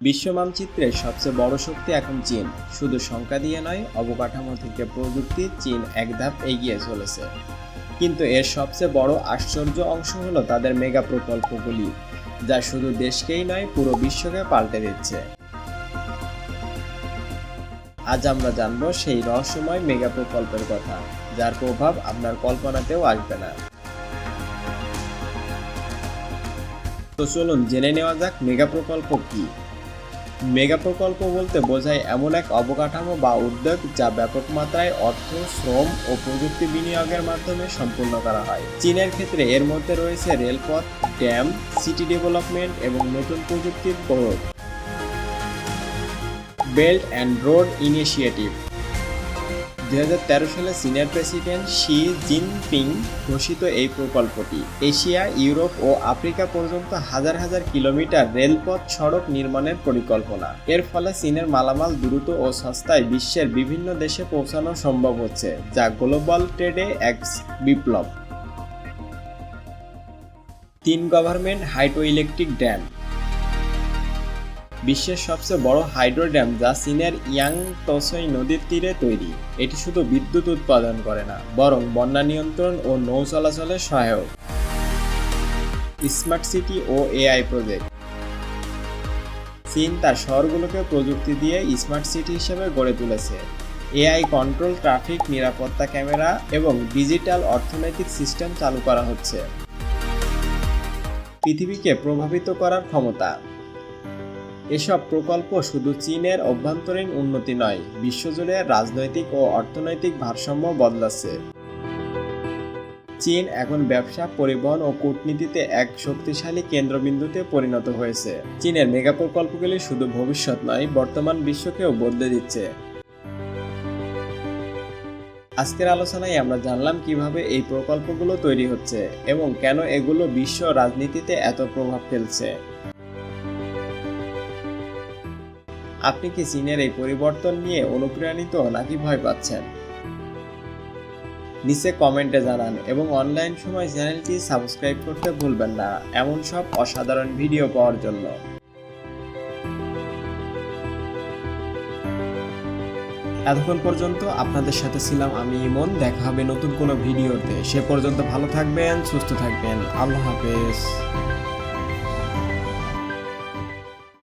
বিশ্ব মানচিত্রের সবচেয়ে বড় শক্তি এখন চীন। শুধু সংখ্যা দিয়ে নয়, অবকাঠামো থেকে প্রযুক্তি চীন এক ধাপ এগিয়ে চলেছে। কিন্তু এর সবচেয়ে বড় আশ্চর্য অংশ হলো তাদের মেগা প্রকল্পগুলি, যা শুধু দেশকেই নয়, পুরো বিশ্বকে পাল্টে দিচ্ছে। আজ আমরা জানব সেই রহস্যময় মেগা প্রকল্পের কথা, যার প্রভাব আপনার কল্পনাতেও আসবে না। তো চলুন জেনে নেওয়া যাক মেগা প্রকল্প কি। মেগা প্রকল্প বলতে বোঝায় এমন এক অবকাঠামো বা উদ্যোগ যা ব্যাপক মাত্রায় অর্থ, শ্রম ও প্রযুক্তি বিনিয়োগের মাধ্যমে সম্পূর্ণ করা হয়। চীনের ক্ষেত্রে এর মধ্যে রয়েছে রেলপথ, ড্যাম, সিটি ডেভেলপমেন্ট এবং নতুন প্রযুক্তির প্রয়োগ। Belt and road initiative. দুই হাজার তেরো সালে চীনের প্রেসিডেন্ট শি জিনপিং ঘোষিত এই প্রকল্পটি। এশিয়া, ইউরোপ ও আফ্রিকা পর্যন্ত হাজার হাজার কিলোমিটার রেলপথ সড়ক নির্মাণের পরিকল্পনা। এর ফলে চীনের মালামাল দ্রুত ও সস্তায় বিশ্বের বিভিন্ন দেশে পৌঁছানো সম্ভব হচ্ছে, যা গ্লোবাল ট্রেডে এক বিপ্লব। তিন গভর্নমেন্ট হাইড্রো ইলেকট্রিক ড্যাম। বিশ্বের সবচেয়ে বড় হাইড্রো ড্যাম যা চীনের ইয়াং তসই নদীর তীরে তৈরি। এটি শুধু বিদ্যুৎ উৎপাদন করে না, বরং বন্যা নিয়ন্ত্রণ ও নৌ চলাচলে সহায়ক। স্মার্ট সিটি ও এআই প্রজেক্ট। চীন তার শহরগুলোকে প্রযুক্তি দিয়ে স্মার্ট সিটি হিসেবে গড়ে তুলেছে। এআই কন্ট্রোল, ট্রাফিক, নিরাপত্তা ক্যামেরা এবং ডিজিটাল অর্থনৈতিক সিস্টেম চালু করা হচ্ছে। পৃথিবীকে প্রভাবিত করার ক্ষমতা। এসব প্রকল্প শুধু চীনের অভ্যন্তরীণ উন্নতি নয়, বিশ্বজুড়ে রাজনৈতিক ও অর্থনৈতিক ভারসাম্য বদলাচ্ছে। চীন এখন ব্যবসা, পরিবহন ও কূটনীতিতে এক শক্তিশালী কেন্দ্রবিন্দুতে পরিণত হয়েছে। চীনের মেগা প্রকল্পগুলি শুধু ভবিষ্যৎ নয়, বর্তমান বিশ্বকেও বদলে দিচ্ছে। আজকের আলোচনায় আমরা জানলাম কীভাবে এই প্রকল্পগুলো তৈরি হচ্ছে এবং কেন এগুলো বিশ্ব রাজনীতিতে এত প্রভাব ফেলছে। আপনি কি চীনের এই পরিবর্তন নিয়ে অনুপ্রাণিত নাকি ভয় পাচ্ছেন? নিচে কমেন্টে জানান এবং অনলাইন সময় চ্যানেলটি সাবস্ক্রাইব করতে ভুলবেন না। এমন সব অসাধারণ ভিডিও পাওয়ার জন্য। এতক্ষণ পর্যন্ত আপনাদের সাথে ছিলাম আমি ইমন। দেখা হবে নতুন কোনো ভিডিওতে। সে পর্যন্ত ভালো থাকবেন, সুস্থ থাকবেন। আল্লাহ হাফেজ।